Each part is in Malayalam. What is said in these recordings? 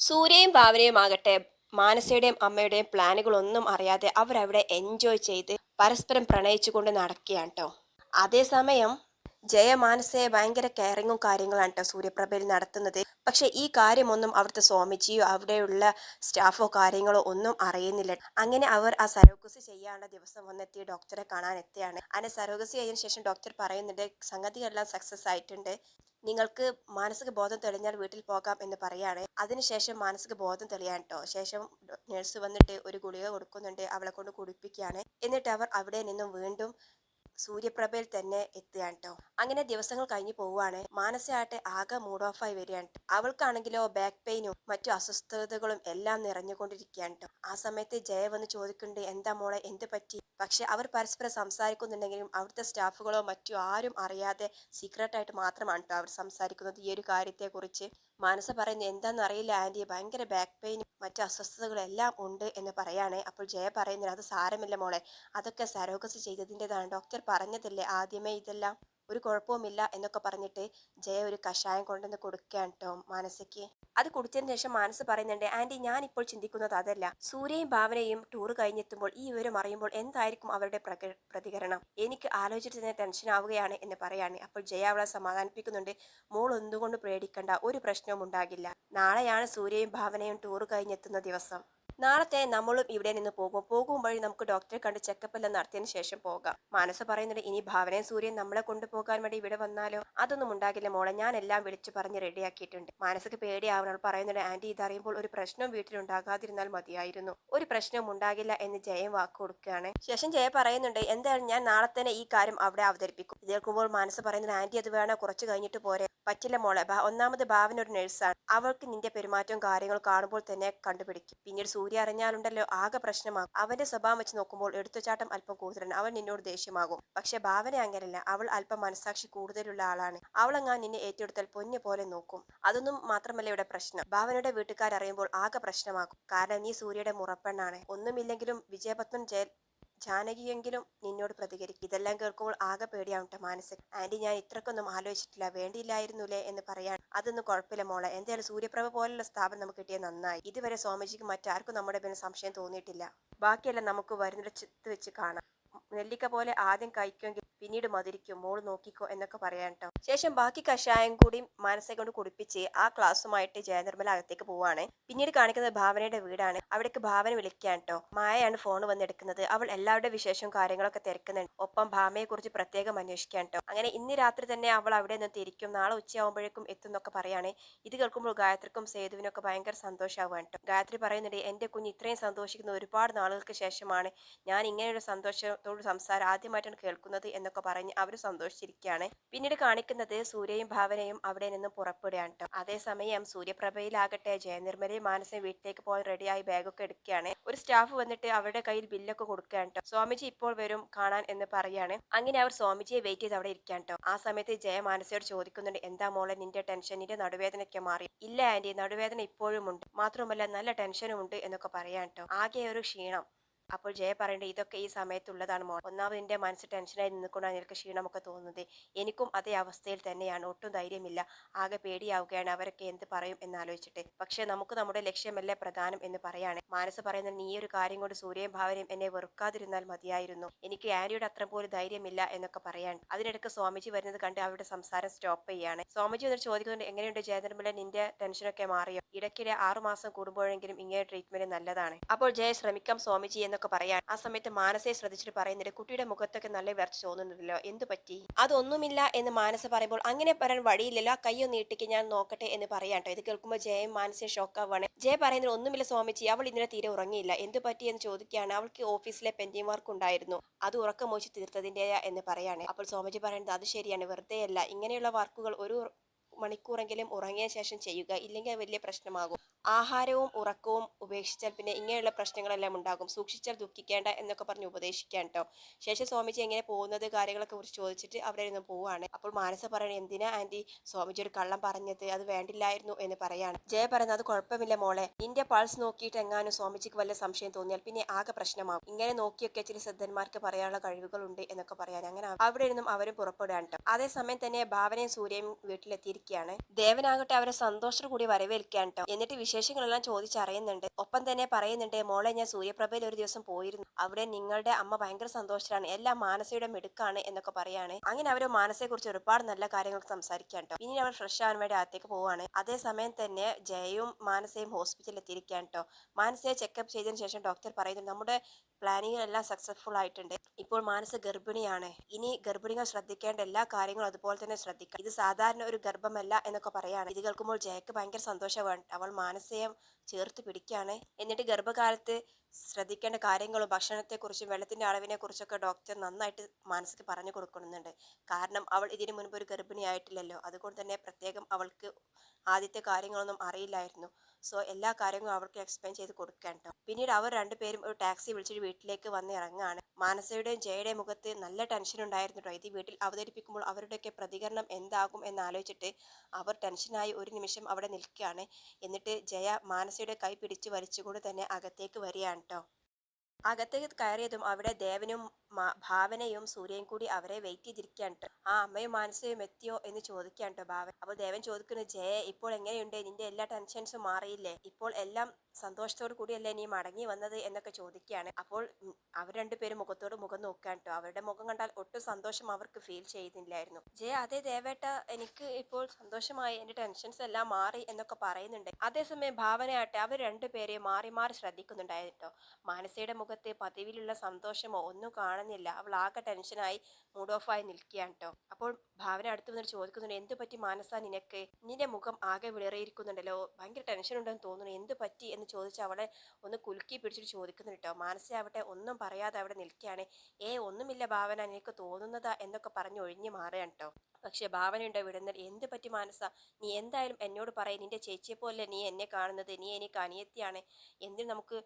സൂര്യയും ഭാവനയും ആകട്ടെ മാനസയുടെയും അമ്മയുടെയും പ്ലാനുകളൊന്നും അറിയാതെ അവരവിടെ എൻജോയ് ചെയ്ത് പരസ്പരം പ്രണയിച്ചുകൊണ്ട് നടക്കുകയാണ് കേട്ടോ അതേസമയം ജയ മാനസയെ ഭയങ്കര കെയറിങ്ങും കാര്യങ്ങളാണ് കേട്ടോ സൂര്യപ്രഭയിൽ നടത്തുന്നത്. പക്ഷെ ഈ കാര്യമൊന്നും അവിടുത്തെ സ്വാമിജിയോ അവിടെയുള്ള സ്റ്റാഫോ കാര്യങ്ങളോ ഒന്നും അറിയുന്നില്ല. അങ്ങനെ അവർ ആ സരോഗസി ചെയ്യാനുള്ള ദിവസം വന്നെത്തി ഡോക്ടറെ കാണാൻ എത്തിയാണ്. അങ്ങനെ സരോഗസി കഴിഞ്ഞ ശേഷം ഡോക്ടർ പറയുന്നുണ്ട് സംഗതിയെല്ലാം സക്സസ് ആയിട്ടുണ്ട്. നിങ്ങൾക്ക് മാനസിക ബോധം തെളിഞ്ഞാൽ വീട്ടിൽ പോകാം എന്ന് പറയാണ്. അതിനുശേഷം മാനസിക ബോധം തെളിയാൻ കേട്ടോ ശേഷം നേഴ്സ് വന്നിട്ട് ഒരു ഗുളിക കൊടുക്കുന്നുണ്ട് അവളെ കൊണ്ട് കുടിപ്പിക്കുകയാണ്. എന്നിട്ട് അവർ അവിടെ നിന്നും വീണ്ടും സൂര്യപ്രഭയിൽ തന്നെ എത്തുകയാണ് കേട്ടോ അങ്ങനെ ദിവസങ്ങൾ കഴിഞ്ഞു പോവുകയാണ്. മാനസയാട്ടെ ആകെ മൂഡ് ഓഫ് ആയി വരികയാണ്. അവൾക്കാണെങ്കിലോ ബാക്ക് പെയിനും മറ്റു അസ്വസ്ഥതകളും എല്ലാം നിറഞ്ഞുകൊണ്ടിരിക്കുകയാണ് കേട്ടോ ആ സമയത്ത് ജയ വന്ന് ചോദിക്കുന്നുണ്ട് എന്താ മോളെ എന്ത് പറ്റി? പക്ഷെ അവർ പരസ്പരം സംസാരിക്കുന്നുണ്ടെങ്കിലും അവിടുത്തെ സ്റ്റാഫുകളോ മറ്റോ ആരും അറിയാതെ സീക്രട്ടായിട്ട് മാത്രമാണ് കേട്ടോ അവർ സംസാരിക്കുന്നത്. ഈ ഒരു കാര്യത്തെക്കുറിച്ച് മാനസ പറയുന്നത് എന്താണെന്ന് അറിയില്ല. ആന്റി ഭയങ്കര ബാക്ക് പെയിൻ മറ്റു അസ്വസ്ഥതകളെല്ലാം ഉണ്ട് എന്ന് പറയാണ്. അപ്പോൾ ജയ പറയുന്നത് അത് സാരമില്ല മോളെ. അതൊക്കെ സരോഗസ് ചെയ്തതിന്റെതാണ്. ഡോക്ടർ പറഞ്ഞതല്ലേ ആദ്യമേ ഇതെല്ലാം? ഒരു കുഴപ്പവുമില്ല എന്നൊക്കെ പറഞ്ഞിട്ട് ജയ ഒരു കഷായം കൊണ്ടുവന്ന് കൊടുക്കുകയാണ് കേട്ടോ മാനസയ്ക്ക്. അത് കുടിച്ചതിന് ശേഷം മാനസ് പറയുന്നുണ്ട് ആന്റി ഞാൻ ഇപ്പോൾ ചിന്തിക്കുന്നത് അതല്ല. സൂര്യയും ഭാവനയും ടൂർ കഴിഞ്ഞെത്തുമ്പോൾ ഈ വിവരം അറിയുമ്പോൾ എന്തായിരിക്കും അവരുടെ പ്രതികരണം? എനിക്ക് ആലോചിച്ചിട്ട് തന്നെ ടെൻഷൻ ആവുകയാണ് എന്ന് പറയാണ്. അപ്പോൾ ജയ അവളെ സമാധാനിപ്പിക്കുന്നുണ്ട്. മോൾ ഒന്നുകൊണ്ട് പേടിക്കണ്ട. ഒരു പ്രശ്നവും ഉണ്ടാകില്ല. നാളെയാണ് സൂര്യയും ഭാവനയും ടൂർ കഴിഞ്ഞെത്തുന്ന ദിവസം. നാളത്തെ നമ്മളും ഇവിടെ നിന്ന് പോകും. പോകും നമുക്ക് ഡോക്ടറെ കണ്ട് ചെക്കപ്പ് എല്ലാം നടത്തിയതിന് ശേഷം പോകാം. മനസ്സ് പറയുന്നത് ഇനി ഭാവനയും സൂര്യൻ നമ്മളെ കൊണ്ടുപോകാൻ വേണ്ടി ഇവിടെ വന്നാലോ? അതൊന്നും ഉണ്ടാകില്ല മോളെ ഞാൻ എല്ലാം വിളിച്ചു പറഞ്ഞ് റെഡിയാക്കിയിട്ടുണ്ട് മനസ്സൊക്കെ പേടിയാവണം. പറയുന്നുണ്ട് ആന്റി ഇതറിയുമ്പോൾ ഒരു പ്രശ്നവും വീട്ടിലുണ്ടാകാതിരുന്നാൽ മതിയായിരുന്നു. ഒരു പ്രശ്നവും ഉണ്ടാകില്ല എന്ന് ജയം വാക്ക് കൊടുക്കുകയാണ്. ശേഷം ജയ പറയുന്നുണ്ട് എന്തായാലും ഞാൻ നാളെ തന്നെ ഈ കാര്യം അവിടെ അവതരിപ്പിക്കും. ഇത് കേൾക്കുമ്പോൾ മനസ്സ് പറയുന്നത് ആന്റി അത് വേണോ? കുറച്ച് കഴിഞ്ഞിട്ട് പോരെ. പറ്റില്ല മോളെ ഒന്നാമത് ഭാവന ഒരു നഴ്സാണ് അവൾക്ക് നിന്റെ പെരുമാറ്റവും കാര്യങ്ങളും കാണുമ്പോൾ തന്നെ കണ്ടുപിടിക്കും. പിന്നീട് സൂര്യ അറിഞ്ഞാലുണ്ടല്ലോ ആകെ പ്രശ്നമാകും. അവന്റെ സ്വഭാവം വെച്ച് നോക്കുമ്പോൾ എടുത്തുചാട്ടം അല്പം കൂടുതലാണ്. അവൻ നിന്നോട് ദേഷ്യമാകും. പക്ഷെ ഭാവന അങ്ങനല്ല അവൾ അല്പം മനസാക്ഷി കൂടുതലുള്ള ആളാണ്. അവളെങ്ങാൻ നിന്നെ ഏറ്റെടുത്താൽ പൊന്നു പോലെ നോക്കും. അതൊന്നും മാത്രമല്ല ഇവിടെ പ്രശ്നം. ഭാവനയുടെ വീട്ടുകാർ അറിയുമ്പോൾ ആകെ പ്രശ്നമാകും. കാരണം നീ സൂര്യയുടെ മുറപ്പെണ്ണാണ്. ഒന്നുമില്ലെങ്കിലും വിജയപത്മൻ ജയ ജാനകിയെങ്കിലും നിന്നോട് പ്രതികരിക്കും. ഇതെല്ലാം കേൾക്കുമ്പോൾ ആകെ പേടിയാവട്ടെ ട്ടോ മാനസിക. ആന്റി ഞാൻ ഇത്രക്കൊന്നും ആലോചിച്ചിട്ടില്ല. വേണ്ടിയില്ലായിരുന്നുലേ എന്ന് പറയാൻ. അതൊന്നും കുഴപ്പമില്ല മോളെ. എന്തായാലും സൂര്യപ്രഭ പോലുള്ള സ്ഥാപനം നമുക്ക് കിട്ടിയ നന്നായി. ഇതുവരെ സ്വാമിജിക്ക് മറ്റാർക്കും നമ്മുടെ പിന്നെ സംശയം തോന്നിയിട്ടില്ല. ബാക്കിയെല്ലാം നമുക്ക് വരുന്നിടത്ത് വെച്ച് കാണാം. നെല്ലിക്ക പോലെ ആദ്യം കഴിക്കുമെങ്കിൽ പിന്നീട് മധുരിക്കും. മോൾ നോക്കിക്കോ എന്നൊക്കെ പറയാൻ കേട്ടോ ശേഷം ബാക്കി കഷായം കൂടി മനസ്സെ കൊണ്ട് കുടിപ്പിച്ച് ആ ക്ലാസ്സുമായിട്ട് ജയനിർമ്മല അകത്തേക്ക് പോവാണ്. പിന്നീട് കാണിക്കുന്നത് ഭാവനയുടെ വീടാണ്. അവിടേക്ക് ഭാവന വിളിക്കാൻ കേട്ടോ മായയാണ് ഫോൺ വന്നെടുക്കുന്നത് അവൾ എല്ലാവരുടെ വിശേഷവും കാര്യങ്ങളൊക്കെ തിരക്കുന്നുണ്ട്. ഒപ്പം ഭാമയെ കുറിച്ച് പ്രത്യേകം അന്വേഷിക്കാൻ കേട്ടോ അങ്ങനെ ഇന്ന് രാത്രി തന്നെ അവൾ അവിടെ നിന്ന് തിരിക്കും. നാളെ ഉച്ചയാകുമ്പോഴേക്കും എത്തും എന്നൊക്കെ പറയാണ്. ഇത് കേൾക്കുമ്പോൾ ഗായത്രിക്കും സേതുവിനൊക്കെ ഭയങ്കര സന്തോഷമാവാൻ കേട്ടോ ഗായത്രി പറയുന്നുണ്ട് എന്റെ കുഞ്ഞ് ഇത്രയും സന്തോഷിക്കുന്ന ഒരുപാട് നാളുകൾക്ക് ശേഷമാണ് ഞാൻ ഇങ്ങനെയൊരു സന്തോഷത്തോട് സംസാരം ആദ്യമായിട്ടാണ് കേൾക്കുന്നത് എന്നൊക്കെ പറഞ്ഞ് അവർ സന്തോഷിച്ചിരിക്കുകയാണ്. പിന്നീട് കാണിക്കുന്നത് സൂര്യയും ഭാവനയും അവിടെ നിന്നും പുറപ്പെടുകയാണ് കേട്ടോ അതേസമയം സൂര്യപ്രഭയിലാകട്ടെ ജയനിർമ്മലയും മാനസയും വീട്ടിലേക്ക് പോകാൻ റെഡിയായി ബാഗൊക്കെ എടുക്കുകയാണ്. ഒരു സ്റ്റാഫ് വന്നിട്ട് അവരുടെ കയ്യിൽ ബില്ലൊക്കെ കൊടുക്കുകയാണ് കേട്ടോ സ്വാമിജി ഇപ്പോൾ വരും കാണാൻ എന്ന് പറയാണ്. അങ്ങനെ അവർ സ്വാമിജിയെ വെയിറ്റ് ചെയ്ത് അവിടെ ഇരിക്കാൻ കേട്ടോ ആ സമയത്ത് ജയ മാനസയോട് ചോദിക്കുന്നുണ്ട് എന്താ മോളെ നിന്റെ ടെൻഷൻ നിന്റെ നടുവേദനയൊക്കെ മാറി? ഇല്ല ആന്റി നടുവേദന ഇപ്പോഴും ഉണ്ട്. മാത്രമല്ല നല്ല ടെൻഷനും ഉണ്ട് എന്നൊക്കെ പറയാൻ കേട്ടോ ആകെ ഒരു ക്ഷീണം. അപ്പോൾ ജയ പറയേണ്ടത് ഇതൊക്കെ ഈ സമയത്തുള്ളതാണ് മോൾ. ഒന്നാമത് എന്റെ മനസ്സ് ടെൻഷനായി നിന്നുകൊണ്ടാണ് നിനക്ക് ക്ഷീണമൊക്കെ തോന്നുന്നത്. എനിക്കും അതേ അവസ്ഥയിൽ തന്നെയാണ്. ഒട്ടും ധൈര്യമില്ല. ആകെ പേടിയാവുകയാണ് അവരൊക്കെ എന്ത് പറയും എന്ന് ആലോചിച്ചിട്ട് പക്ഷേ നമുക്ക് നമ്മുടെ ലക്ഷ്യമല്ലേ പ്രധാനം എന്ന് പറയാണ്. മാനസ് പറയുന്നത് നീ ഒരു കാര്യം കൊണ്ട് സൂര്യയും ഭാവനയും എന്നെ വെറുക്കാതിരുന്നാൽ മതിയായിരുന്നു. എനിക്ക് ആന്റിയുടെ അത്ര പോലും ധൈര്യമില്ല എന്നൊക്കെ പറയാണ്. അതിനിടയ്ക്ക് സ്വാമിജി വരുന്നത് കണ്ട് അവരുടെ സംസാരം സ്റ്റോപ്പ് ചെയ്യാണ്. സ്വാമിജി എന്നിട്ട് ചോദിക്കുന്നുണ്ട് എങ്ങനെയുണ്ട് ജയനിർമ്മല? നിന്റെ ടെൻഷനൊക്കെ മാറിയോ? ഇടയ്ക്കിടെ ആറുമാസം കൂടുമ്പോഴെങ്കിലും ഇങ്ങനെ ട്രീറ്റ്മെന്റ് നല്ലതാണ്. അപ്പോൾ ജയ ശ്രമിക്കാം സ്വാമിജി എന്നൊക്കെ പറയാൻ ആ സമയത്ത് മാനസയെ ശ്രദ്ധിച്ചിട്ട് പറയുന്നുണ്ട് കുട്ടിയുടെ മുഖത്തൊക്കെ നല്ല വിറച്ച് തോന്നുന്നുണ്ടല്ലോ എന്ത് പറ്റി? അതൊന്നുമില്ല എന്ന് മാനസ പറയുമ്പോൾ അങ്ങനെ പറയാൻ വഴിയില്ലല്ലോ ആ ഒന്ന് നീട്ടിക്ക് ഞാൻ നോക്കട്ടെ എന്ന് പറയാം ഇത് കേൾക്കുമ്പോൾ ജയം മാനസയെ ഷോക്കാവാണ്. ജയ പറയുന്നത് ഒന്നുമില്ല സ്വാമിജി അവൾ ഇന്നലെ തീരെ ഉറങ്ങിയില്ല എന്ത് പറ്റി? എന്ന് ചോദിക്കുകയാണ്. അവൾക്ക് ഓഫീസിലെ പെൻഡിങ് വർക്ക് ഉണ്ടായിരുന്നു. അത് ഉറക്കം മോശി തീർത്തതിന്റെ എന്ന് പറയാണ്. അപ്പോൾ സ്വാമിജി പറയുന്നത് അത് ശരിയാണ് വെറുതെയല്ല ഇങ്ങനെയുള്ള വർക്കുകൾ ഒരു മണിക്കൂറെങ്കിലും ഉറങ്ങിയ ശേഷം ചെയ്യുക ഇല്ലെങ്കിൽ വലിയ പ്രശ്നമാകും. ആഹാരവും ഉറക്കവും ഉപേക്ഷിച്ചാൽ പിന്നെ ഇങ്ങനെയുള്ള പ്രശ്നങ്ങളെല്ലാം ഉണ്ടാകും. സൂക്ഷിച്ചാൽ ദുഃഖിക്കേണ്ട എന്നൊക്കെ പറഞ്ഞ് ഉപദേശിക്കാൻ കേട്ടോ ശേഷം സ്വാമിജി എങ്ങനെ പോകുന്നത് കാര്യങ്ങളൊക്കെ കുറിച്ച് ചോദിച്ചിട്ട് അവിടെ നിന്ന് പോവുകയാണ് അപ്പോൾ മാനസ പറയണേ എന്തിനാ ആന്റി സ്വാമിജി ഒരു കള്ളം പറഞ്ഞത്? അത് വേണ്ടില്ലായിരുന്നു എന്ന് പറയാണ്. ജയ പറയുന്നത് അത് കുഴപ്പമില്ല മോളെ. നിന്റെ പൾസ് നോക്കിയിട്ട് എങ്ങാനും സ്വാമിജിക്ക് വല്ല സംശയം തോന്നിയാൽ പിന്നെ ആകെ പ്രശ്നമാകും ഇങ്ങനെ നോക്കിയൊക്കെ ചില ശ്രദ്ധന്മാർക്ക് പറയാനുള്ള കഴിവുകളുണ്ട് എന്നൊക്കെ പറയാൻ അങ്ങനെ അവിടെ നിന്നും അവരും പുറപ്പെടുകയാണ് കേട്ടോ അതേസമയം തന്നെ ഭാവനയും സൂര്യയും വീട്ടിലെത്തിയിരിക്കുകയാണ്. ദേവനാകട്ടെ അവരെ സന്തോഷത്തോടു കൂടി വരവേൽക്കാൻ കേട്ടോ എന്നിട്ട് വിശേഷം വിശേഷങ്ങളെല്ലാം ചോദിച്ചറിയുന്നുണ്ട്. ഒപ്പം തന്നെ പറയുന്നുണ്ട് മോളെ ഞാൻ സൂര്യപ്രഭയിൽ ഒരു ദിവസം പോയിരുന്നു. അവിടെ നിങ്ങളുടെ അമ്മ ഭയങ്കര സന്തോഷത്തിലാണ്. എല്ലാം മാനസയുടെ മിടുക്കാണ് എന്നൊക്കെ പറയാണ്. അങ്ങനെ അവർ മാനസയെക്കുറിച്ച് ഒരുപാട് നല്ല കാര്യങ്ങൾ സംസാരിക്കാൻ കേട്ടോ ഇനി അവർ ഫ്രഷ് ആവാൻ വേണ്ടി അകത്തേക്ക് പോവാണ്. അതേസമയം തന്നെ ജയയും മാനസയും ഹോസ്പിറ്റലിൽ എത്തിയിരിക്കാൻ കേട്ടോ മാനസയെ ചെക്കപ്പ് ചെയ്തതിനു ശേഷം ഡോക്ടർ പറയുന്നു നമ്മുടെ പ്ലാനിങ് എല്ലാം സക്സസ്ഫുൾ ആയിട്ടുണ്ട്. ഇപ്പോൾ മാനസ ഗർഭിണിയാണ്. ഇനി ഗർഭിണികൾ ശ്രദ്ധിക്കേണ്ട എല്ലാ കാര്യങ്ങളും അതുപോലെ തന്നെ ശ്രദ്ധിക്കാം. ഇത് സാധാരണ ഒരു ഗർഭമല്ല എന്നൊക്കെ പറയാണ്. ഇത് കേൾക്കുമ്പോൾ ജയക്ക് ഭയങ്കര സന്തോഷമാണ്. അവൾ മാനസയെ ചേർത്ത് പിടിക്കുകയാണ്. എന്നിട്ട് ഗർഭകാലത്ത് ശ്രദ്ധിക്കേണ്ട കാര്യങ്ങളും ഭക്ഷണത്തെക്കുറിച്ചും വെള്ളത്തിന്റെ അളവിനെ കുറിച്ചൊക്കെ ഡോക്ടർ നന്നായിട്ട് മാനസിക പറഞ്ഞു കൊടുക്കുന്നുണ്ട്. കാരണം അവൾ ഇതിനു മുൻപ് ഒരു ഗർഭിണിയായിട്ടില്ലല്ലോ. അതുകൊണ്ട് തന്നെ പ്രത്യേകം അവൾക്ക് ആദ്യത്തെ കാര്യങ്ങളൊന്നും അറിയില്ലായിരുന്നു. സോ എല്ലാ കാര്യങ്ങളും അവർക്ക് എക്സ്പ്ലെയിൻ ചെയ്ത് കൊടുക്കാൻ കേട്ടോ പിന്നീട് അവർ രണ്ടുപേരും ഒരു ടാക്സി വിളിച്ചിട്ട് വീട്ടിലേക്ക് വന്ന് ഇറങ്ങുകയാണ് മാനസയുടെയും ജയയുടെയും മുഖത്ത് നല്ല ടെൻഷൻ ഉണ്ടായിരുന്നു കേട്ടോ ഇത് വീട്ടിൽ അവതരിപ്പിക്കുമ്പോൾ അവരുടെയൊക്കെ പ്രതികരണം എന്താകും എന്നാലോചിച്ചിട്ട് അവർ ടെൻഷനായി ഒരു നിമിഷം അവിടെ നിൽക്കുകയാണ്. എന്നിട്ട് ജയ മാനസയുടെ കൈ പിടിച്ച് വലിച്ചുകൊണ്ട് തന്നെ അകത്തേക്ക് വരികയാണ് കേട്ടോ അകത്തേക്ക് കയറിയതും അവിടെ ദേവനും ഭാവനയും സൂര്യയും കൂടി അവരെ വെയിറ്റ് ചെയ്തിരിക്കാണ്ട് ആ അമ്മയും മാനസയും എത്തിയോ എന്ന് ചോദിക്കാൻ കേട്ടോ ഭാവൻ. അപ്പോൾ ദേവൻ ചോദിക്കുന്നു ജയ ഇപ്പോൾ എങ്ങനെയുണ്ട്? നിന്റെ എല്ലാ ടെൻഷൻസും മാറിയില്ലേ? ഇപ്പോൾ എല്ലാം സന്തോഷത്തോടു കൂടിയല്ലേ നീ മടങ്ങി വന്നത്? എന്നൊക്കെ ചോദിക്കുകയാണ്. അപ്പോൾ അവർ രണ്ടുപേരും മുഖത്തോട് മുഖം നോക്കാൻ കേട്ടോ. അവരുടെ മുഖം കണ്ടാൽ ഒട്ടും സന്തോഷം അവർക്ക് ഫീൽ ചെയ്യുന്നില്ലായിരുന്നു. ജയ അതേ ദേവേട്ട എനിക്ക് ഇപ്പോൾ സന്തോഷമായി. എന്റെ ടെൻഷൻസ് എല്ലാം മാറി എന്നൊക്കെ പറയുന്നുണ്ട്. അതേസമയം ഭാവനയാട്ടെ അവർ രണ്ടുപേരെയും മാറി മാറി ശ്രദ്ധിക്കുന്നുണ്ടായിരുന്നു മാനസയുടെ മുഖത്ത് പതിവിലുള്ള സന്തോഷമോ ഒന്നും കാണുന്നില്ല. അവൾ ആകെ ടെൻഷനായി മൂഡ് ഓഫ് ആയി നിൽക്കുകയാണ് കേട്ടോ അപ്പോൾ ഭാവന അടുത്ത് വന്നിട്ട് ചോദിക്കുന്നുണ്ട് എന്ത് പറ്റി മാനസ നിനക്ക്? നിന്റെ മുഖം ആകെ വിളറിയിരിക്കുന്നുണ്ടല്ലോ. ഭയങ്കര ടെൻഷൻ ഉണ്ടെന്ന് തോന്നുന്നു. എന്ത് പറ്റി? എന്ന് ചോദിച്ച് അവളെ ഒന്ന് കുലുക്കി പിടിച്ചിട്ട് ചോദിക്കുന്നുണ്ട് കേട്ടോ മാനസ അവിടെ ഒന്നും പറയാതെ അവിടെ നിൽക്കുകയാണ്. ഏ ഒന്നുമില്ല ഭാവന. നിനക്ക് തോന്നുന്നതാ? എന്നൊക്കെ പറഞ്ഞ് ഒഴിഞ്ഞു മാറുകയാണ് കേട്ടോ പക്ഷെ ഭാവനയുണ്ട് വിടുന്ന എന്ത് പറ്റി മാനസ? നീ എന്തായാലും എന്നോട് പറയും. നിന്റെ ചേച്ചിയെ പോലെ നീ എന്നെ കാണുന്നത്. നീ എനിക്ക് അനിയത്തിയാണ്. എന്തിന് നമുക്ക്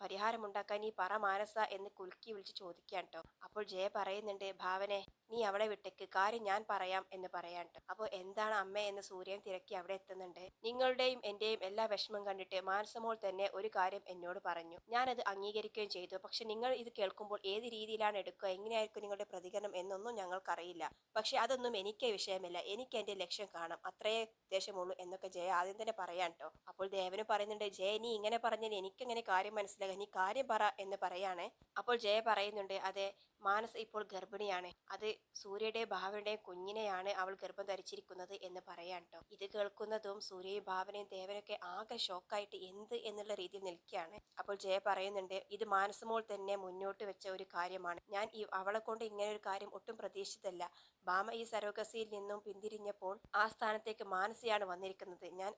പരിഹാരമുണ്ടാക്കാൻ ഈ പറ മാനസ എന്ന് കുലുക്കി വിളിച്ച് ചോദിക്കാൻ കേട്ടോ അപ്പോൾ ജയ പറയുന്നുണ്ട് ഭാവനെ നീ അവളെ വിട്ടേക്ക്. കാര്യം ഞാൻ പറയാം എന്ന് പറയാണ്ട്. അപ്പോൾ എന്താണ് അമ്മ എന്ന് സൂര്യൻ തിരക്കി അവിടെ എത്തുന്നുണ്ട്. നിങ്ങളുടെയും എന്റെയും എല്ലാ വിഷമം കണ്ടിട്ട് മാനസമോൾ തന്നെ ഒരു കാര്യം എന്നോട് പറഞ്ഞു. ഞാനത് അംഗീകരിക്കുകയും ചെയ്തു. പക്ഷെ നിങ്ങൾ ഇത് കേൾക്കുമ്പോൾ ഏത് രീതിയിലാണ് എടുക്കുക? എങ്ങനെയായിരിക്കും നിങ്ങളുടെ പ്രതികരണം എന്നൊന്നും ഞങ്ങൾക്കറിയില്ല. പക്ഷെ അതൊന്നും എനിക്ക് വിഷയമില്ല. എനിക്ക് എന്റെ ലക്ഷ്യം കാണാം. അത്രയേ ഉദ്ദേശമുള്ളൂ എന്നൊക്കെ ജയ ആദ്യം തന്നെ പറയാൻ അപ്പോൾ ദേവന് പറയുന്നുണ്ട് ജയ നീ ഇങ്ങനെ പറഞ്ഞാൽ എനിക്കെങ്ങനെ കാര്യം മനസ്സിലാകാം? നീ കാര്യം പറ എന്ന് പറയാണ്. അപ്പോൾ ജയ പറയുന്നുണ്ട് അതെ മാനസ് ഇപ്പോൾ ഗർഭിണിയാണ്. അത് സൂര്യയുടെ ഭാവനയുടെ കുഞ്ഞിനെയാണ് അവൾ ഗർഭം ധരിച്ചിരിക്കുന്നത് എന്ന് പറയാൻ കേട്ടോ ഇത് കേൾക്കുന്നതും സൂര്യയും ഭാവനയും ദേവനൊക്കെ ആകെ ഷോക്കായിട്ട് എന്ത് എന്നുള്ള രീതിയിൽ നിൽക്കുകയാണ്. അപ്പോൾ ജയ പറയുന്നുണ്ട് ഇത് മാനസമോൾ തന്നെ മുന്നോട്ട് വെച്ച ഒരു കാര്യമാണ്. ഞാൻ അവളെ കൊണ്ട് ഇങ്ങനെ ഒരു കാര്യം ഒട്ടും പ്രതീക്ഷിച്ചതല്ല. ഭാമ ഈ സരോഗസിയിൽ നിന്നും പിന്തിരിഞ്ഞപ്പോൾ ആ സ്ഥാനത്തേക്ക് മാനസിയാണ് വന്നിരിക്കുന്നത്. ഞാൻ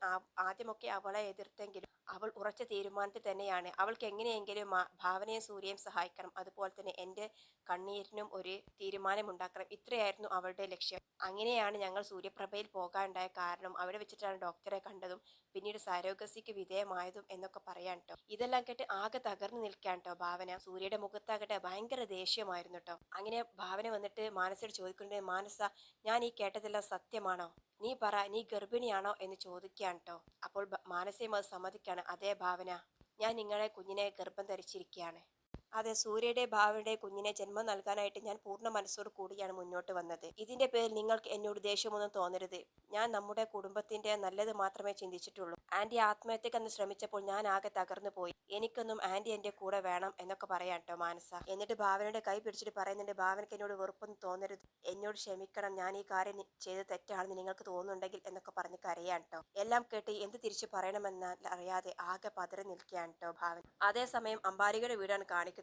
ആദ്യമൊക്കെ അവളെ എതിർത്തെങ്കിലും അവൾ ഉറച്ച തീരുമാനത്തിൽ തന്നെയാണ്. അവൾക്ക് എങ്ങനെയെങ്കിലും ഭാവനയെ സൂര്യയും സഹായിക്കണം. അതുപോലെ തന്നെ എന്റെ കണ്ണീരിനും ഒരു തീരുമാനമുണ്ടാക്കണം ഇത്രയായിരുന്നു അവളുടെ ലക്ഷ്യം. അങ്ങനെയാണ് ഞങ്ങൾ സൂര്യപ്രഭയിൽ പോകാനുണ്ടായ കാരണം. അവിടെ വെച്ചിട്ടാണ് ഡോക്ടറെ കണ്ടതും പിന്നീട് സരോഗസിക്ക് വിധേയമായതും എന്നൊക്കെ പറയാൻ കേട്ടോ ഇതെല്ലാം കേട്ട് ആകെ തകർന്നു നിൽക്കാൻ കേട്ടോ ഭാവന. സൂര്യയുടെ മുഖത്താകട്ടെ ഭയങ്കര ദേഷ്യമായിരുന്നു കേട്ടോ അങ്ങനെ ഭാവന വന്നിട്ട് മാനസയോട് ചോദിക്കുന്നുണ്ട് മാനസ ഞാൻ ഈ കേട്ടതെല്ലാം സത്യമാണോ? നീ പറ നീ ഗർഭിണിയാണോ? എന്ന് ചോദിക്കുകയാണ് കേട്ടോ അപ്പോൾ മാനസയും അത് സമ്മതിക്കാണ് അതേ ഭാവന ഞാൻ നിങ്ങളെ കുഞ്ഞിനെ ഗർഭം ധരിച്ചിരിക്കുകയാണ്. അതെ സൂര്യയുടെ ഭാവയുടെ കുഞ്ഞിനെ ജന്മം നൽകാനായിട്ട് ഞാൻ പൂർണ മനസ്സോട് കൂടിയാണ് മുന്നോട്ട് വന്നത്. ഇതിന്റെ പേരിൽ നിങ്ങൾക്ക് എന്നോട് ദേഷ്യമൊന്നും തോന്നരുത്. ഞാൻ നമ്മുടെ കുടുംബത്തിന്റെ നല്ലത് മാത്രമേ ചിന്തിച്ചിട്ടുള്ളൂ. ആന്റി ആത്മഹത്യക്ക് അന്ന് ശ്രമിച്ചപ്പോൾ ഞാൻ ആകെ തകർന്നു പോയി. എനിക്കൊന്നും ആന്റി എന്റെ കൂടെ വേണം എന്നൊക്കെ പറയാം കേട്ടോ മാനസ. എന്നിട്ട് ഭാവനയുടെ കൈ പിടിച്ചിട്ട് പറയുന്നുണ്ട് ഭാവനയ്ക്ക് എന്നോട് വെറുപ്പൊന്നും തോന്നരുത്. എന്നോട് ക്ഷമിക്കണം. ഞാൻ ഈ കാര്യം ചെയ്ത് തെറ്റാണെന്ന് നിങ്ങൾക്ക് തോന്നുന്നുണ്ടെങ്കിൽ എന്നൊക്കെ പറഞ്ഞ് കരയാം കേട്ടോ എല്ലാം കേട്ട് എന്ത് തിരിച്ചു പറയണമെന്ന് അറിയാതെ ആകെ പതറി നിൽക്കുകയാണ് കേട്ടോ ഭാവൻ അതേസമയം അമ്പാരികയുടെ വീടാണ് കാണിക്കുന്നത്.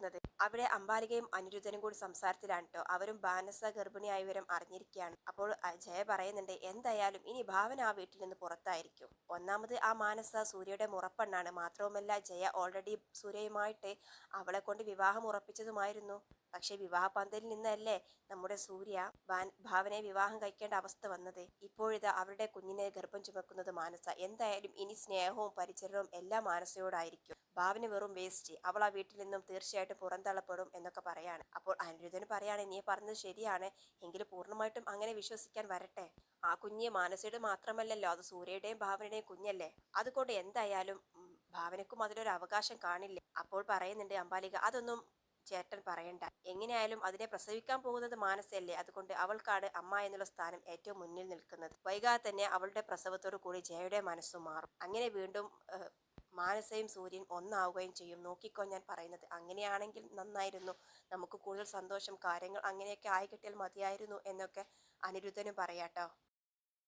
അവിടെ അംബാലികയും അനിരുദ്ധനും കൂടി സംസാരത്തിലാണ് കേട്ടോ അവരും ബാനസ ഗർഭിണിയായ വിവരം അറിഞ്ഞിരിക്കുകയാണ്. അപ്പോൾ ജയ പറയുന്നുണ്ട് എന്തായാലും ഇനി ഭാവന ആ വീട്ടിൽ നിന്ന് പുറത്തായിരിക്കും. ഒന്നാമത് ആ മാനസ സൂര്യയുടെ മുറപ്പെണ്ണാണ്. മാത്രവുമല്ല ജയ ഓൾറെഡി സൂര്യയുമായിട്ട് അവളെ കൊണ്ട് വിവാഹം ഉറപ്പിച്ചതുമായിരുന്നു. പക്ഷെ വിവാഹപന്തലിൽ നിന്നല്ലേ നമ്മുടെ സൂര്യ ഭാവനയെ വിവാഹം കഴിക്കേണ്ട അവസ്ഥ വന്നത്? ഇപ്പോഴിത് അവരുടെ കുഞ്ഞിനെ ഗർഭം ചുമക്കുന്നത് മാനസ. എന്തായാലും ഇനി സ്നേഹവും പരിചരണവും എല്ലാം മാനസയോടായിരിക്കും. ഭാവന വെറും വേസ്റ്റ് അവൾ ആ വീട്ടിൽ നിന്നും തീർച്ചയായിട്ടും പുറന്തള്ളപ്പെടും എന്നൊക്കെ പറയാണ്. അപ്പോൾ അനിരുദ്ധന് പറയാണ് നീ പറഞ്ഞത് ശരിയാണ്. എങ്കിലും പൂർണമായിട്ടും അങ്ങനെ വിശ്വസിക്കാൻ വരട്ടെ. ആ കുഞ്ഞ് മാനസയുടെ മാത്രമല്ലല്ലോ. അത് സൂര്യയുടെയും ഭാവനയുടെയും കുഞ്ഞല്ലേ. അതുകൊണ്ട് എന്തായാലും ഭാവനക്കും അതിലൊരു അവകാശം കാണില്ല. അപ്പോൾ പറയുന്നുണ്ട് അമ്പാലിക അതൊന്നും ചേട്ടൻ പറയണ്ട. എങ്ങനെയായാലും അതിനെ പ്രസവിക്കാൻ പോകുന്നത് മാനസയല്ലേ? അതുകൊണ്ട് അവൾക്കാണ് അമ്മ എന്നുള്ള സ്ഥാനം ഏറ്റവും മുന്നിൽ നിൽക്കുന്നത്. വൈകാതെ തന്നെ അവളുടെ പ്രസവത്തോടു കൂടി ജയയുടെ മനസ്സു മാറും. അങ്ങനെ വീണ്ടും മാനസയും സൂര്യൻ ഒന്നാവുകയും ചെയ്യും. നോക്കിക്കോ ഞാൻ പറയുന്നത്. അങ്ങനെയാണെങ്കിൽ നന്നായിരുന്നു. നമുക്ക് കൂടുതൽ സന്തോഷം കാര്യങ്ങൾ അങ്ങനെയൊക്കെ ആയിക്കിട്ടിയാൽ മതിയായിരുന്നു എന്നൊക്കെ അനിരുദ്ധനും പറയാട്ടോ.